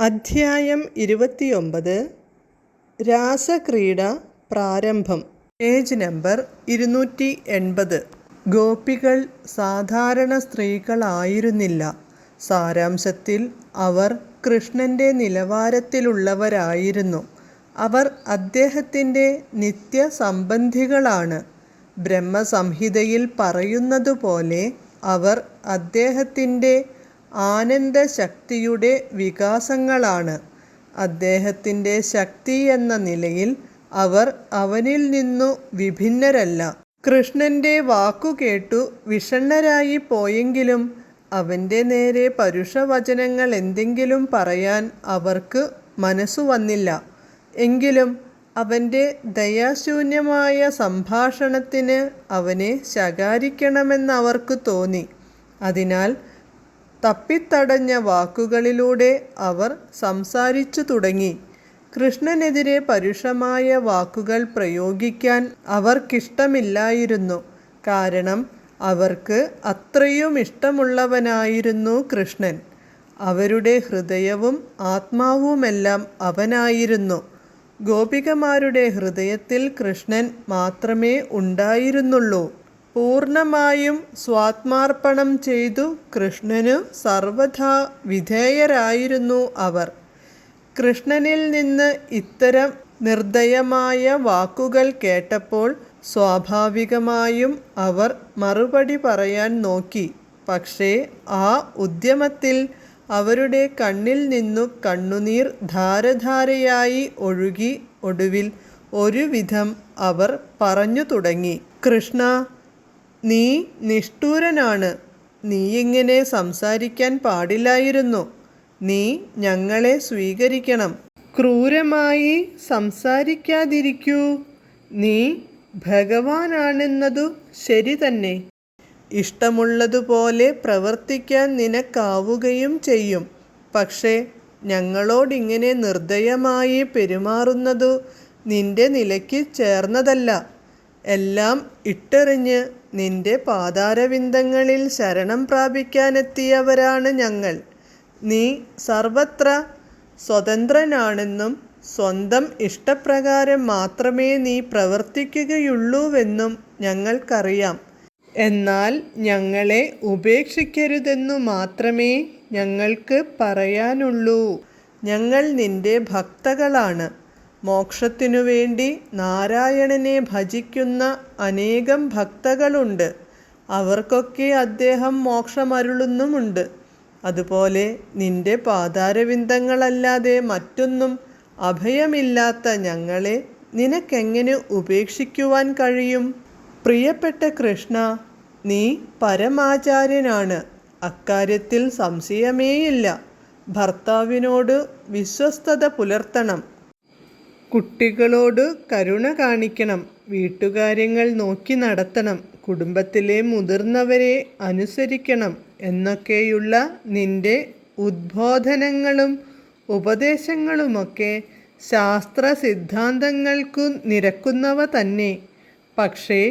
അധ്യായം ഇരുപത്തിയൊമ്പത് രാസക്രീഡ പ്രാരംഭം. Page number ഇരുന്നൂറ്റി എൺപത്. ഗോപികൾ സാധാരണ സ്ത്രീകളായിരുന്നില്ല. സാരാംശത്തിൽ അവർ കൃഷ്ണന്റെ നിലവാരത്തിലുള്ളവരായിരുന്നു. അവർ അദ്ദേഹത്തിന്റെ നിത്യസംബന്ധികളാണ്. ബ്രഹ്മസംഹിതയിൽ പറയുന്നതുപോലെ അവർ അദ്ദേഹത്തിന്റെ ആനന്ദശക്തിയുടെ വികാസങ്ങളാണ്. അദ്ദേഹത്തിന്റെ ശക്തി എന്ന നിലയിൽ അവർ അവനിൽ നിന്നു വിഭിന്നരല്ല. കൃഷ്ണന്റെ വാക്കുകേട്ടു വിഷണ്ണരായി പോയെങ്കിലും അവന്റെ നേരെ പരുഷവചനങ്ങൾ എന്തെങ്കിലും പറയാൻ അവർക്ക് മനസ്സു വന്നില്ല. എങ്കിലും അവന്റെ ദയാശൂന്യമായ സംഭാഷണത്തിന് അവനെ ശകാരിക്കണമെന്ന് അവർക്ക് തോന്നി. അതിനാൽ തപ്പിത്തടഞ്ഞ വാക്കുകളിലൂടെ അവർ സംസാരിച്ചു തുടങ്ങി. കൃഷ്ണനെതിരെ പരുഷമായ വാക്കുകൾ പ്രയോഗിക്കാൻ അവർക്കിഷ്ടമില്ലായിരുന്നു. കാരണം അവർക്ക് അത്രയും ഇഷ്ടമുള്ളവനായിരുന്നു കൃഷ്ണൻ. അവരുടെ ഹൃദയവും ആത്മാവുമെല്ലാം അവനായിരുന്നു. ഗോപികമാരുടെ ഹൃദയത്തിൽ കൃഷ്ണൻ മാത്രമേ ഉണ്ടായിരുന്നുള്ളൂ. പൂർണമായും സ്വാത്മാർപ്പണം ചെയ്തു കൃഷ്ണനു സർവഥാ വിധേയരായിരുന്നു അവർ. കൃഷ്ണനിൽ നിന്ന് ഇത്തരം നിർദ്ദയമായ വാക്കുകൾ കേട്ടപ്പോൾ സ്വാഭാവികമായും അവർ മറുപടി പറയാൻ നോക്കി. പക്ഷേ ആ ഉദ്യമത്തിൽ അവരുടെ കണ്ണിൽ നിന്നു കണ്ണുനീർ ധാരധാരയായി ഒഴുകി ഒടുവിൽ ഒരുവിധം അവർ പറഞ്ഞു തുടങ്ങി. കൃഷ്ണ നീ നിഷ്ഠൂരനാണ്. നീ ഇങ്ങനെ സംസാരിക്കാൻ പാടില്ലായിരുന്നു. നീ ഞങ്ങളെ സ്വീകരിക്കണം. ക്രൂരമായി സംസാരിക്കാതിരിക്കൂ. നീ ഭഗവാനാണെന്നതു ശരി തന്നെ. ഇഷ്ടമുള്ളതുപോലെ പ്രവർത്തിക്കാൻ നിനക്കാവുകയും ചെയ്യും. പക്ഷേ ഞങ്ങളോടിങ്ങനെ നിർദ്ദയമായി പെരുമാറുന്നതു നിന്റെ നിലയ്ക്ക് ചേർന്നതല്ല. എല്ലാം ഇട്ടെറിഞ്ഞ് നിന്റെ പാതാരവിന്ദങ്ങളിൽ ശരണം പ്രാപിക്കാനെത്തിയവരാണ് ഞങ്ങൾ. നീ സർവത്ര സ്വതന്ത്രനാണെന്നും സ്വന്തം ഇഷ്ടപ്രകാരം മാത്രമേ നീ പ്രവർത്തിക്കുകയുള്ളൂവെന്നും ഞങ്ങൾക്കറിയാം. എന്നാൽ ഞങ്ങളെ ഉപേക്ഷിക്കരുതെന്നു മാത്രമേ ഞങ്ങൾക്ക് പറയാനുള്ളൂ. ഞങ്ങൾ നിന്റെ ഭക്തകളാണ്. മോക്ഷത്തിനു വേണ്ടി നാരായണനെ ഭജിക്കുന്ന അനേകം ഭക്തകളുണ്ട്. അവർക്കൊക്കെ അദ്ദേഹം മോക്ഷമരുളുന്നുമുണ്ട്. അതുപോലെ നിന്റെ പാതാരവിന്ദങ്ങളല്ലാതെ മറ്റൊന്നും അഭയമില്ലാത്ത ഞങ്ങളെ നിനക്കെങ്ങനെ ഉപേക്ഷിക്കുവാൻ കഴിയും? പ്രിയപ്പെട്ട കൃഷ്ണ നീ പരമാചാര്യനാണ്. അക്കാര്യത്തിൽ സംശയമേയില്ല. ഭർത്താവിനോട് വിശ്വസ്തത പുലർത്തണം. കുട്ടികളോട് കരുണ കാണിക്കണം വീട്ടുകാര്യങ്ങൾ നോക്കി നടത്തണം കുടുംബത്തിലെ മുതിർന്നവരെ അനുസരിക്കണം എന്നൊക്കെയുള്ള നിന്റെ ഉദ്ബോധനങ്ങളും ഉപദേശങ്ങളുമൊക്കെ ശാസ്ത്ര സിദ്ധാന്തങ്ങൾക്കു നിരക്കുന്നവ തന്നെ. പക്ഷേ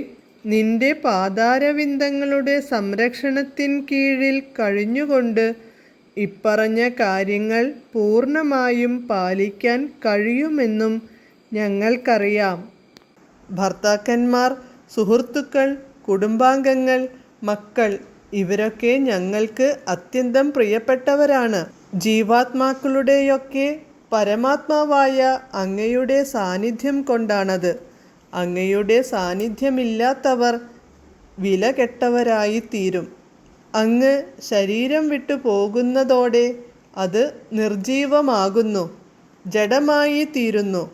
നിന്റെ പാതാരവിന്ദങ്ങളുടെ സംരക്ഷണത്തിൻ കീഴിൽ കഴിഞ്ഞുകൊണ്ട് ഇപ്പറഞ്ഞ കാര്യങ്ങൾ പൂർണമായും പാലിക്കാൻ കഴിയുമെന്നും ഞങ്ങൾക്കറിയാം. ഭർത്താക്കന്മാർ സുഹൃത്തുക്കൾ കുടുംബാംഗങ്ങൾ മക്കൾ ഇവരൊക്കെ ഞങ്ങൾക്ക് അത്യന്തം പ്രിയപ്പെട്ടവരാണ്. ജീവാത്മാക്കളുടെയൊക്കെ പരമാത്മാവായ അങ്ങയുടെ സാന്നിധ്യം കൊണ്ടാണത്. അങ്ങയുടെ സാന്നിധ്യമില്ലാത്തവർ വില കെട്ടവരായി തീരും അങ്ങ് ശരീരം വിട്ടു പോകുന്നതോടെ അത് നിർജീവമാകുന്നു ജഡമായി തീരുന്നു.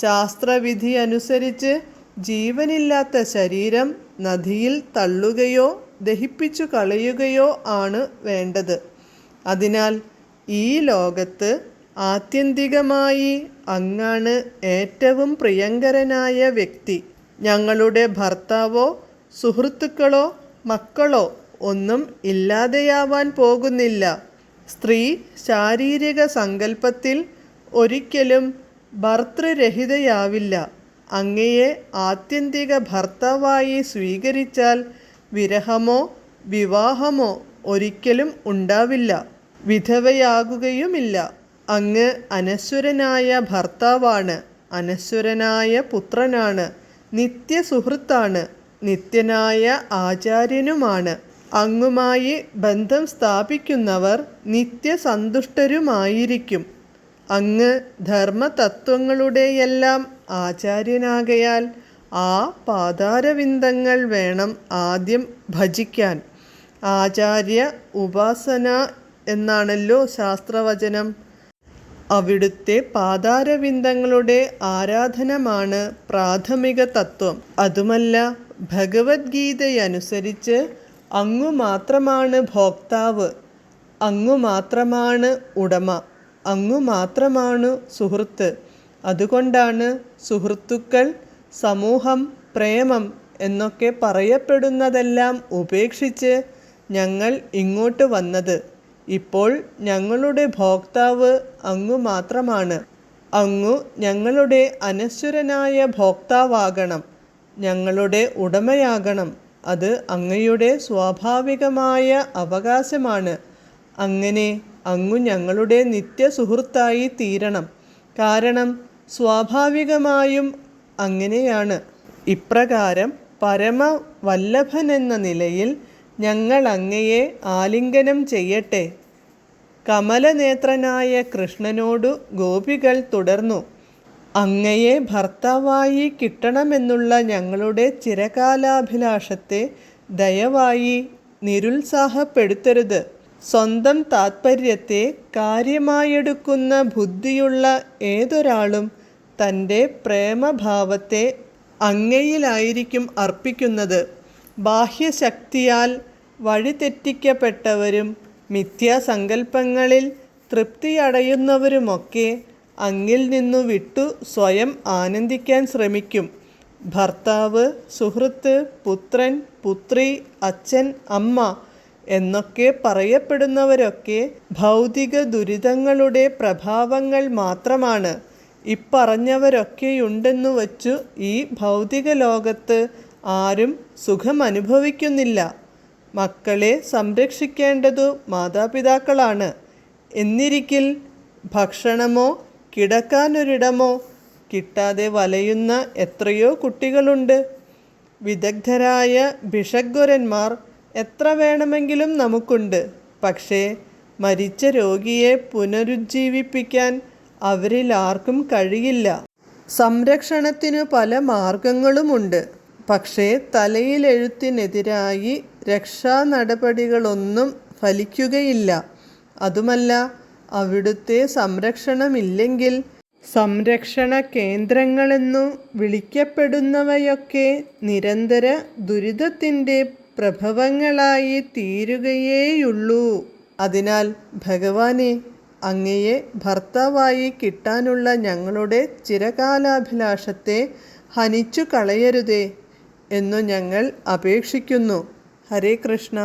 ശാസ്ത്രവിധി അനുസരിച്ച് ജീവനില്ലാത്ത ശരീരം നദിയിൽ തള്ളുകയോ ദഹിപ്പിച്ചു കളയുകയോ ആണ് വേണ്ടത്. അതിനാൽ ഈ ലോകത്ത് ആത്യന്തികമായി അങ്ങാണ് ഏറ്റവും പ്രിയങ്കരനായ വ്യക്തി. ഞങ്ങളുടെ ഭർത്താവോ സുഹൃത്തുക്കളോ മക്കളോ ഒന്നും ഇല്ലാതെയാവാൻ പോകുന്നില്ല. സ്ത്രീ ശാരീരിക സങ്കല്പത്തിൽ ഒരിക്കലും ഭർത്തൃരഹിതയാവില്ല. അങ്ങയെ ആത്യന്തിക ഭർത്താവായി സ്വീകരിച്ചാൽ വിരഹമോ വിവാഹമോ ഒരിക്കലും ഉണ്ടാവില്ല. വിധവയാകുകയുമില്ല. അങ്ങ് അനശ്വരനായ ഭർത്താവാണ്. അനശ്വരനായ പുത്രനാണ്. നിത്യസുഹൃത്താണ്. നിത്യനായ ആചാര്യനുമാണ്. അങ്ങുമായി ബന്ധം സ്ഥാപിക്കുന്നവർ നിത്യസന്തുഷ്ടരുമായിരിക്കും. അങ്ങ് ധർമ്മതത്വങ്ങളുടെയെല്ലാം ആചാര്യനാകയാൽ ആ പാതാരവിന്ദങ്ങൾ വേണം ആദ്യം ഭജിക്കാൻ. ആചാര്യ ഉപാസന എന്നാണല്ലോ ശാസ്ത്രവചനം. അവിടുത്തെ പാതാരവിന്ദങ്ങളുടെ ആരാധനമാണ് പ്രാഥമിക തത്വം. അതുമല്ല ഭഗവത്ഗീതയനുസരിച്ച് അങ്ങു മാത്രമാണ് ഭോക്താവ്. അങ്ങു മാത്രമാണ് ഉടമ. അങ്ങു മാത്രമാണ് സുഹൃത്ത്. അതുകൊണ്ടാണ് സുഹൃത്തുക്കൾ സമൂഹം പ്രേമം എന്നൊക്കെ പറയപ്പെടുന്നതെല്ലാം ഉപേക്ഷിച്ച് ഞങ്ങൾ ഇങ്ങോട്ട് വന്നത്. ഇപ്പോൾ ഞങ്ങളുടെ ഭോക്താവ് അങ്ങു മാത്രമാണ് അങ്ങു ഞങ്ങളുടെ അനശ്വരനായ ഭോക്താവാകണം. ഞങ്ങളുടെ ഉടമയാകണം. അത് അങ്ങയുടെ സ്വാഭാവികമായ അവകാശമാണ്. അങ്ങനെ അങ്ങു ഞങ്ങളുടെ നിത്യ സുഹൃത്തായി തീരണം. കാരണം സ്വാഭാവികമായും അങ്ങനെയാണ്. ഇപ്രകാരം പരമവല്ലഭനെന്ന നിലയിൽ ഞങ്ങൾ അങ്ങയെ ആലിംഗനം ചെയ്യട്ടെ. കമലനേത്രനായ കൃഷ്ണനോടു ഗോപികൾ തുടർന്നു. അങ്ങയെ ഭർത്താവായി കിട്ടണമെന്നുള്ള ഞങ്ങളുടെ ചിരകാലാഭിലാഷത്തെ ദയവായി നിരുത്സാഹപ്പെടുത്തരുത്. സ്വന്തം താത്പര്യത്തെ കാര്യമായെടുക്കുന്ന ബുദ്ധിയുള്ള ഏതൊരാളും തന്റെ പ്രേമഭാവത്തെ അങ്ങയിലായിരിക്കും അർപ്പിക്കുന്നത്. ബാഹ്യശക്തിയാൽ വഴിതെറ്റിക്കപ്പെട്ടവരും മിഥ്യാസങ്കല്പങ്ങളിൽ തൃപ്തിയടയുന്നവരുമൊക്കെ അങ്ങിൽ നിന്നു വിട്ടു സ്വയം ആനന്ദിക്കാൻ ശ്രമിക്കും. ഭർത്താവ് സുഹൃത്ത് പുത്രൻ പുത്രി അച്ഛൻ അമ്മ എന്നൊക്കെ പറയപ്പെടുന്നവരൊക്കെ ഭൗതിക ദുരിതങ്ങളുടെ പ്രഭാവങ്ങൾ മാത്രമാണ്. ഇപ്പറഞ്ഞവരൊക്കെയുണ്ടെന്നു വച്ചു ഈ ഭൗതിക ലോകത്ത് ആരും സുഖമനുഭവിക്കുന്നില്ല. മക്കളെ സംരക്ഷിക്കേണ്ടതു മാതാപിതാക്കളാണ്. എന്നിരിക്കിൽ ഭക്ഷണമോ കിടക്കാനൊരിടമോ? കിട്ടാതെ വലയുന്ന എത്രയോ കുട്ടികളുണ്ട്. വിദഗ്ധരായ ഭിഷഗ്വരന്മാർ എത്ര വേണമെങ്കിലും നമുക്കുണ്ട്. പക്ഷേ മരിച്ച രോഗിയെ പുനരുജ്ജീവിപ്പിക്കാൻ അവരിൽ ആർക്കും കഴിയില്ല. സംരക്ഷണത്തിനു പല മാർഗങ്ങളുമുണ്ട്. പക്ഷേ തലയിലെഴുത്തിനെതിരായി രക്ഷാ നടപടികളൊന്നും ഫലിക്കുകയില്ല. അതുമല്ല അവിടുത്തെ സംരക്ഷണമില്ലെങ്കിൽ സംരക്ഷണ കേന്ദ്രങ്ങളെന്നു വിളിക്കപ്പെടുന്നവയൊക്കെ നിരന്തര ദുരിതത്തിന്റെ പ്രഭവങ്ങളായി തീരുകയേയുള്ളൂ. അതിനാൽ ഭഗവാനെ അങ്ങയെ ഭർത്താവായി കിട്ടാനുള്ള ഞങ്ങളുടെ ചിരകാലാഭിലാഷത്തെ ഹനിച്ചു കളയരുതേ എന്നു ഞങ്ങൾ അപേക്ഷിക്കുന്നു. ഹരേ കൃഷ്ണ.